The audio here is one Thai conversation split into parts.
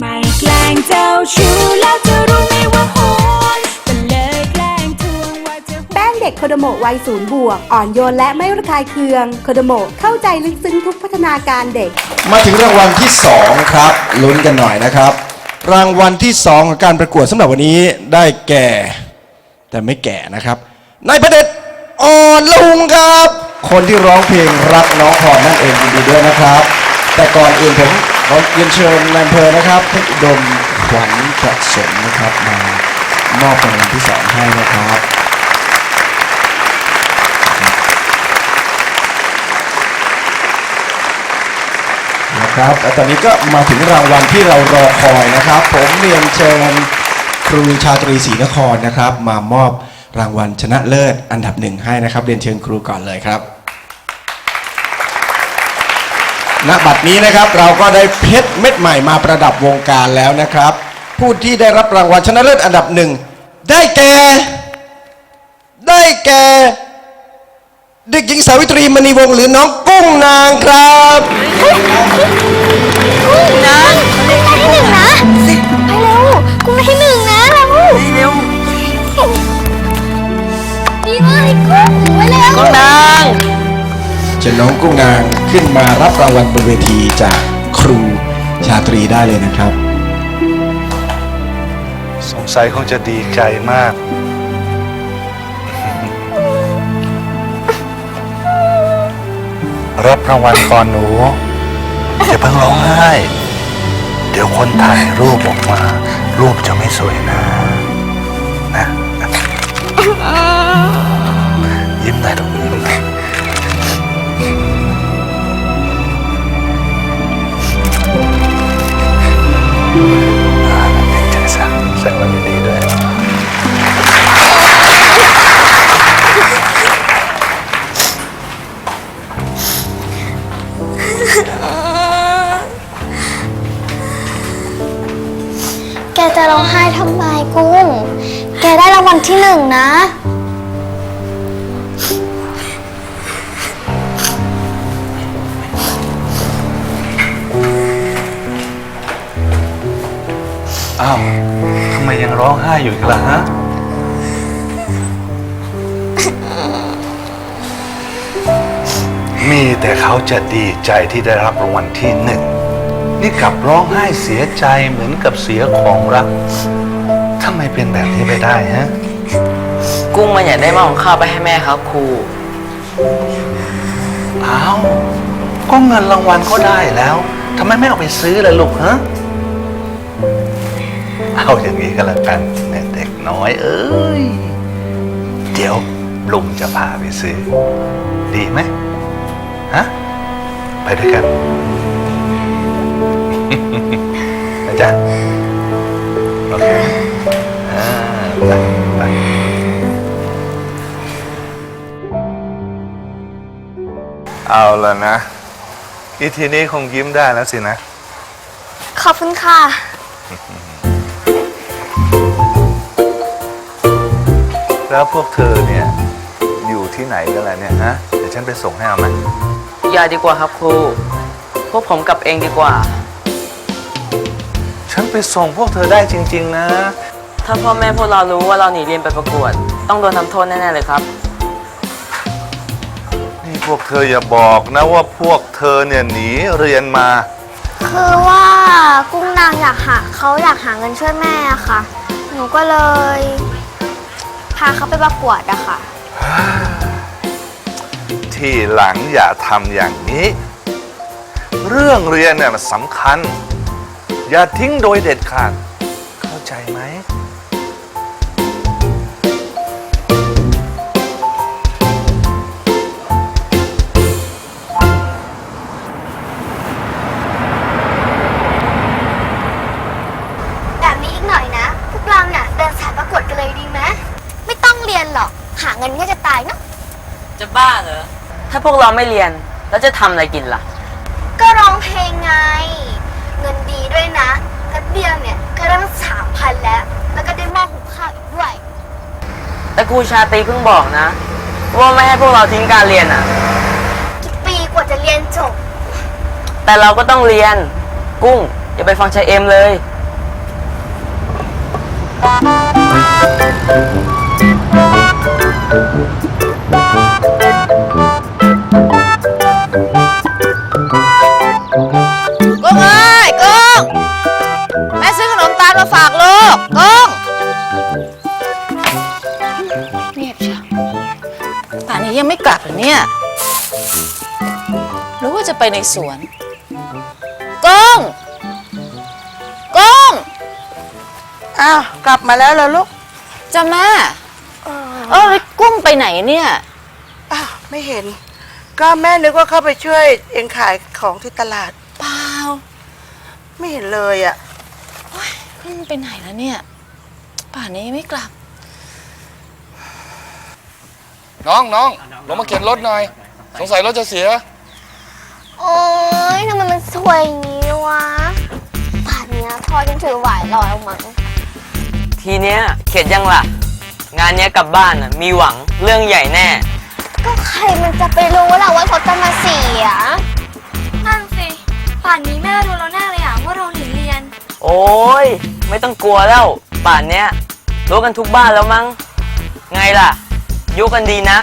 ไม่แกล้งเจ้าชู้แล้วจะรู้ไหมว่าโหดก็เลยแกล้งทวงว่าจะแป้งเด็กโคโดโมะวัยศูนย์บวก อ่อนโยนและไม่ระคายเคือง โคโดโมะเข้าใจลึกซึ้งทุกพัฒนาการเด็ก มาถึงรางวัลที่ 2 ครับลุ้นกันหน่อยนะครับ รางวัลที่ 2 ของการประกวดสำหรับวันนี้ได้แก่ แต่ไม่แก่นะครับนายประเดชอ่อนลุงครับ คนที่ร้องเพลงรักน้องพรนั่นเองยินดีด้วยนะครับ แต่ก่อนอื่นผม ขอเรียนเชิญนายอำเภอนะครับท่านอุดมขวัญประสมนะครับมามอบรางวัลที่สองให้นะครับนะครับและตอนนี้ก็มาถึงรางวัลที่เรารอคอยนะครับ ผมเรียนเชิญครูชาตรีศรีนครนะครับ มามอบรางวัลชนะเลิศอันดับหนึ่งให้นะครับ เรียนเชิญครูก่อนเลยครับ ณบัดนี้นะครับเราก็ได้เพชรเม็ดใหม่มาประดับวงการแล้วนะครับ ผู้ที่ได้รับรางวัลชนะเลิศอันดับหนึ่งได้แก่ ได้แก่ เด็กหญิงสาวิตรีมณีวงศ์หรือน้องกุ้งนางครับ กุ้ง เชิญน้องกุ้งนางขึ้นมารับรางวัลบนเวทีจากครูชาตรีได้เลยนะครับ สงสัยคงจะดีใจมาก รับรางวัลก่อนหนู อย่าเพิ่งร้องไห้ เดี๋ยวคนถ่ายรูปออกมา รูปจะไม่สวยนะ นะ ที่หนึ่งนะ อ้าวทำไมยังร้องไห้อยู่อีกล่ะฮะ มีแต่เขาจะดีใจที่ได้รับรางวัลที่หนึ่ง นี่กลับร้องไห้เสียใจเหมือนกับเสียของรักทำไมเป็นแบบนี้ไปได้ฮะ กุ้งมันอยากได้หม้อของข้าวไปให้แม่ครับครู อ้าวก็เงินรางวัลก็ได้แล้วทำไมไม่เอาไปซื้อล่ะลูกฮะเอาอย่างนี้ก็แล้วกันเนี่เด็กน้อยเอ้ย เดี๋ยวลุงจะพาไปซื้อ ดีไหมฮะไปด้วยกันนะจ๊ะโอเคอ่าไปไป เอาแล้วนะ อีทีนี้คงยิ้มได้แล้วสินะ ขอบคุณค่ะ แล้วพวกเธอเนี่ย อยู่ที่ไหนกันล่ะเนี่ยฮะ เดี๋ยวฉันไปส่งให้เอาไหมอย่าดีกว่าครับครู พวกผมกลับเองดีกว่า ฉันไปส่งพวกเธอได้จริง ๆ นะ ถ้าพ่อแม่พวกเรารู้ว่าเราหนีเรียนไปประกวด ต้องโดนทำโทษแน่ๆเลยครับนี่ พวกเธออย่าบอกนะว่าพวกเธอเนี่ยหนีเรียนมา คือว่ากุ้งนางอยากหาเขาอยากหาเงินช่วยแม่อะค่ะ หนูก็เลย พาเขาไปประกวดอะค่ะ ที่หลังอย่าทำอย่างนี้ เรื่องเรียนเนี่ยมันสำคัญ อย่าทิ้งโดยเด็ดขาด เข้าใจไหม รียนหรอก หาเงินก็จะตายเนาะ จะบ้าเหรอ ถ้าพวกเราไม่เรียน แล้วจะทำอะไรกินล่ะ ก็ร้องเพลงไง เงินดีด้วยนะแป๊บเดียวเนี่ยก็ได้ตั้งสามพันแล้ว แล้วก็ได้หม้อหุงข้าวอีกด้วย แต่ครูชาตรีเพิ่งบอกนะ ว่าไม่ให้พวกเราทิ้งการเรียนอะ กี่ปีกว่าจะเรียนจบ แต่เราก็ต้องเรียน กุ้ง อย่าไปฟังชายเอ็มเลย กุ้งเอ้ยกุ้งแม่ซื้อขนมตาลมาฝากลูกกุ้งเงียบเชียวป่านนี้ยังไม่กลับเหรอเนี่ยหรือว่าจะไปในสวนกุ้งกุ้งอ้าวกลับมาแล้วเหรอลูกจ้าแม่ เออแล้วกุ้งไปไหนเนี่ย อ้าวไม่เห็น ก็แม่นึกว่าเข้าไปช่วยเองขายของที่ตลาด เปล่าไม่เห็นเลยอะกุ้งไปไหนแล้วเนี่ย ป่านนี้ยังไม่กลับ น้องน้องลงมาเข็นรถหน่อย สงสัยรถจะเสีย โอ๊ยทำไมมันสวยอย่างนี้วะป่านเนี้ยพ่อฉันถือหวายลอยออกมา ทีเนี้ยเข็ดยังล่ะ งานเนี้ยกลับบ้านน่ะมีหวังเรื่องใหญ่แน่ ก็ใครมันจะไปรู้ล่ะว่าเขาจะมาเสีย นั่นสิ ป่านนี้แม่รู้แล้วแน่เลยอะว่าเราหนีเรียน โอ้ยไม่ต้องกลัวแล้ว ป่านเนี้ยรู้กันทุกบ้านแล้วมั้งไงล่ะยุกันดีนัก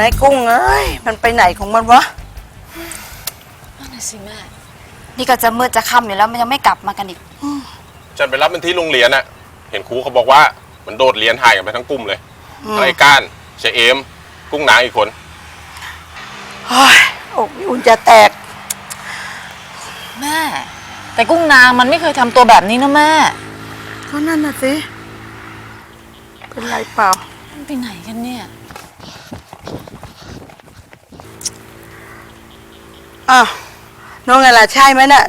นายกุ้งเอ้ยมันไปไหนของมันวะนั่นน่ะสิแม่ นี่ก็จะมืดจะค่ำอยู่แล้วมันยังไม่กลับมากันอีก ฉันไปรับมันที่โรงเรียนอะเห็นครูเขาบอกว่ามันโดดเรียนหายกันไปทั้งกลุ่มเลยทั้งไอ้ก้านเชเอม กุ้งนางอีกคนเฮ้ยอกนี่อุ่นจะแตก แม่ แต่กุ้งนางมันไม่เคยทำตัวแบบนี้นะแม่ก็นั่นน่ะสิ เป็นไรเปล่า มันไปไหนกันเนี่ย อ้าวน้องไงล่ะใช่ไหมน่ะ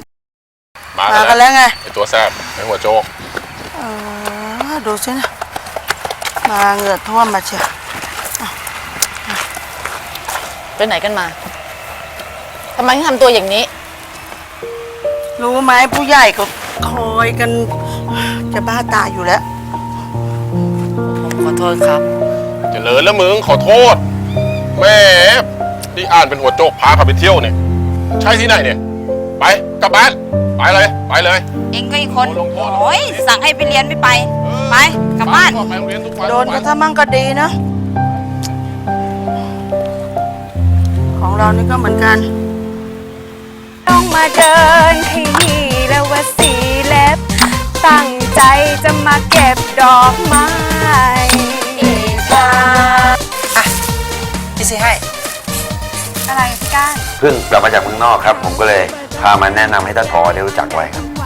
มามากักันนแล้แล้ววไงไอ้ตัวแซบไอ้หัวโจกเออดูสินะมาเหงื่อท่วมมาเชียวไปไหนกันมา ทำไมถึงทำตัวอย่างนี้ รู้ไหมผู้ใหญ่ก็คอยกัน จะบ้าตายอยู่แล้ว ผมขอโทษครับ เจะเลินแล้วมึงขอโทษ แม่ที่อ่านเป็นหัวโจกพาเขาไปเที่ยวเนี่ย ใช่ที่ไหนเนี่ย ไปกลับบ้านไปเลย ไปเลย เองก็อีกคนลงโทษ โอ้ยสั่งให้ไปเรียนไม่ไป ไปกลับบ้าน ไปโรงเรียนทุกวันโดนทุก็วัถ้ามั่งก็ดีนะ ของเรานี่ก็เหมือนกัน ต้องมาเดินที่นี่แล้วว่าสีเล็บ ตั้งใจจะมาเก็บดอกไม้ เอกา เพิ่งกลับมาจากเมืองนอกครับ ผมก็เลยพามาแนะนำให้ท่านผอได้รู้จักไว้ครับ